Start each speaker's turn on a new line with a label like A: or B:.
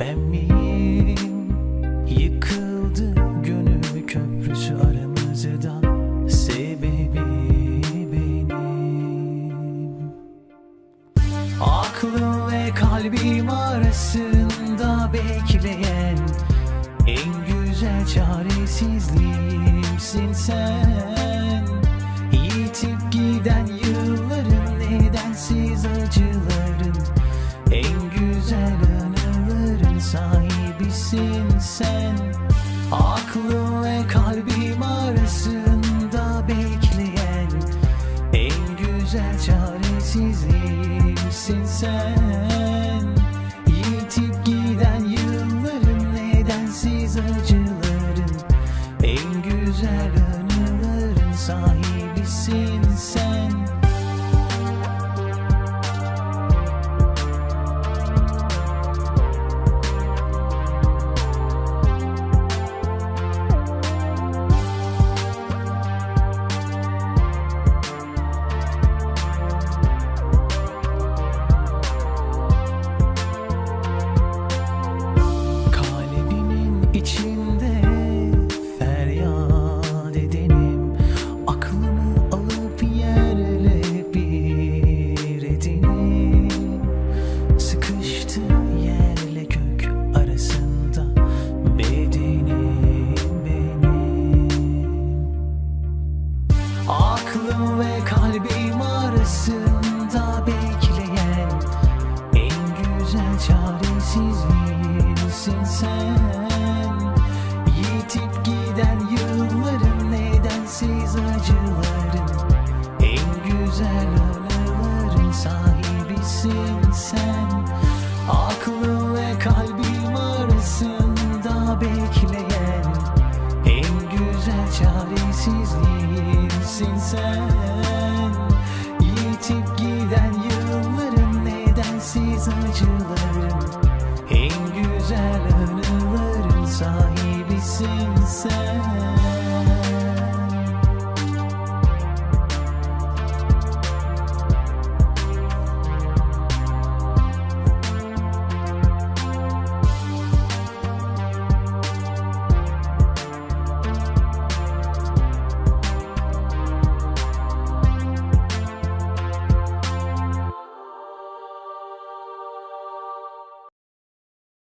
A: ben miyim? Yıkıldı gönül köprüsü aramızda Sebebi benim Aklım ve kalbim arasında bekleyen En güzel çaresizliğimsin sen Yitip giden sahibisin sen? Aklım ve kalbim arasında bekleyen en güzel çaresizliğimsin sen. Yitip giden yılların nedensiz acıların En güzel anıların sahibisin sen kalbim arasında bekleyen en güzel çaresizliğimsin sen 再见。